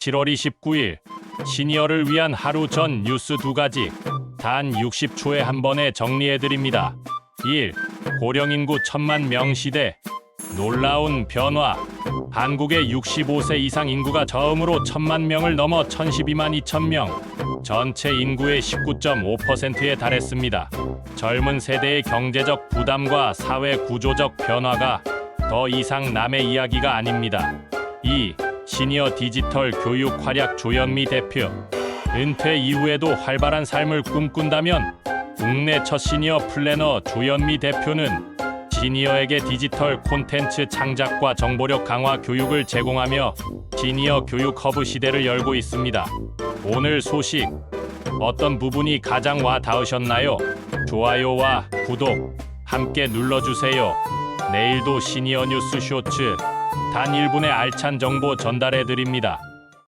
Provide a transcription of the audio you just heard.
7월 29일 시니어를 위한 하루 전 뉴스 두 가지 단 60초에 한 번에 정리해 드립니다. 1. 고령 인구 천만 명 시대 놀라운 변화 한국의 65세 이상 인구가 처음으로 천만 명을 넘어 1012만 2천 명 전체 인구의 19.5%에 달했습니다. 젊은 세대의 경제적 부담과 사회 구조적 변화가 더 이상 남의 이야기가 아닙니다. 2. 시니어 디지털 교육 활약 조현미 대표. 은퇴 이후에도 활발한 삶을 꿈꾼다면 국내 첫 시니어 플래너 조현미 대표는 시니어에게 디지털 콘텐츠 창작과 정보력 강화 교육을 제공하며 시니어 교육 허브 시대를 열고 있습니다. 오늘 소식 어떤 부분이 가장 와 닿으셨나요? 좋아요와 구독 함께 눌러주세요. 내일도 시니어 뉴스 쇼츠 단 1분의 알찬 정보 전달해 드립니다.